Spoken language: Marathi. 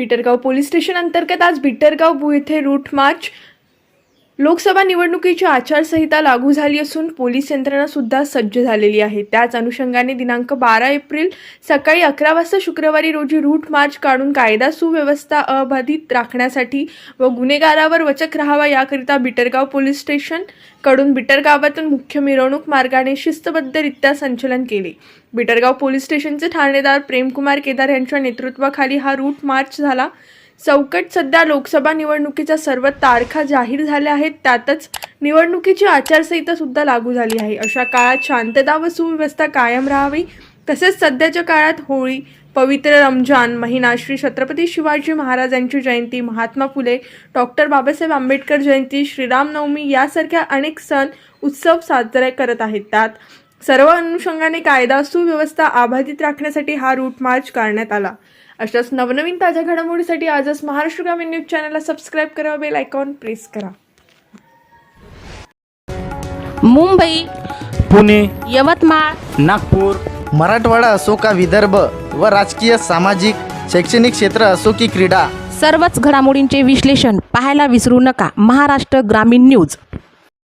बिटरगाव पोलीस स्टेशन अंतर्गत आज बिटरगाव बु येथे रूट मार्च लोकसभा निवडणुकीची आचारसंहिता लागू झाली असून पोलीस यंत्रणा सुद्धा सज्ज झालेली आहे. त्याच अनुषंगाने दिनांक बारा एप्रिल सकाळी अकरा वाजता शुक्रवारी रोजी रूट मार्च काढून कायदा सुव्यवस्था अबाधित राखण्यासाठी व गुन्हेगारावर वचक राहावा याकरिता बिटरगाव पोलीस स्टेशनकडून बिटरगावातून मुख्य मिरवणूक मार्गाने शिस्तबद्धरित्या संचलन केले. बिटरगाव पोलीस स्टेशनचे ठाणेदार प्रेमकुमार केदार यांच्या नेतृत्वाखाली हा रूट मार्च झाला. चौकट सध्या लोकसभा निवडणुकीच्या सर्व तारखा जाहीर झाल्या आहेत. त्यातच निवडणुकीची आचारसंहिता सुद्धा लागू झाली आहे. अशा काळात शांतता व सुव्यवस्था कायम राहावी. तसेच सध्याच्या काळात होळी पवित्र रमजान महिना श्री छत्रपती शिवाजी महाराजांची जयंती महात्मा फुले डॉक्टर बाबासाहेब आंबेडकर जयंती श्रीरामनवमी यासारख्या अनेक सण उत्सव साजरे करत आहेत. त्यात सर्व अनुषंगाने कायदा सुव्यवस्था अबाधित राखण्यासाठी हा रूट मार्च काढण्यात आला. अशाच नवनवीन ताज्या घडामोडीसाठी आजच महाराष्ट्र ग्रामीण न्यूज चॅनलला सबस्क्राईब करा बेल आयकॉन प्रेस करा. मुंबई पुणे यवतमाळ नागपूर मराठवाडा असो का विदर्भ व राजकीय सामाजिक शैक्षणिक क्षेत्र असो की क्रीडा? सर्वच घडामोडींचे विश्लेषण पाहायला विसरू नका. महाराष्ट्र ग्रामीण न्यूज.